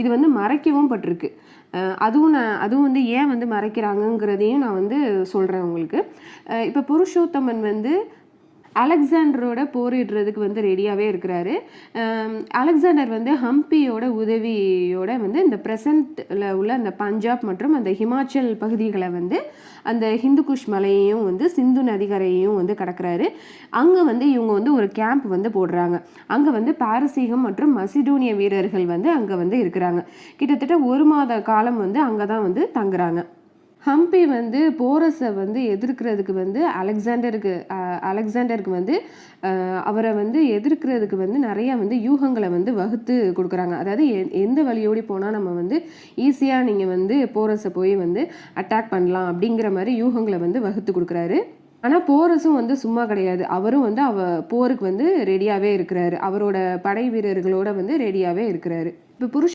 இது வந்து மறைக்கவும் பட்டிருக்கு. அதுவும் நான் அதுவும் வந்து ஏன் வந்து மறைக்கிறாங்கங்கிறதையும் நான் வந்து சொல்கிறேன் உங்களுக்கு. இப்போ புருஷோத்தமன் வந்து அலெக்சாண்டரோட போரிடுறதுக்கு வந்து ரெடியாகவே இருக்கிறாரு. அலெக்சாண்டர் வந்து ஹம்பியோட உதவியோட வந்து இந்த ப்ரெசண்ட்டில் உள்ள அந்த பஞ்சாப் மற்றும் அந்த ஹிமாச்சல் பகுதிகளை வந்து அந்த ஹிந்துகுஷ் மலையையும் வந்து சிந்து நதிகரையையும் வந்து கடக்குறாரு. அங்கே வந்து இவங்க வந்து ஒரு கேம்ப் வந்து போடுறாங்க. அங்கே வந்து பாரசீகம் மற்றும் மசிடோனிய வீரர்கள் வந்து அங்கே வந்து இருக்கிறாங்க. கிட்டத்தட்ட ஒரு மாத காலம் வந்து அங்கே தான் வந்து தங்குறாங்க. ஹம்பி வந்து போரஸை வந்து எதிர்க்கிறதுக்கு வந்து அலெக்சாண்டருக்கு அலெக்சாண்டருக்கு வந்து அவரை வந்து எதிர்க்கிறதுக்கு வந்து நிறையா வந்து யூகங்களை வந்து வகுத்து கொடுக்குறாங்க. அதாவது எந்த வழியோடி போனால் நம்ம வந்து ஈஸியாக நீங்கள் வந்து போரஸை போய் வந்து அட்டாக் பண்ணலாம் அப்படிங்கிற மாதிரி யூகங்களை வந்து வகுத்து கொடுக்குறாரு. ஆனால் போரஸும் வந்து சும்மா கிடையாது. அவரும் வந்து அவ போருக்கு வந்து ரெடியாகவே இருக்கிறாரு. அவரோட படை வீரர்களோட வந்து ரெடியாகவே இருக்கிறாரு. இப்போ புருஷ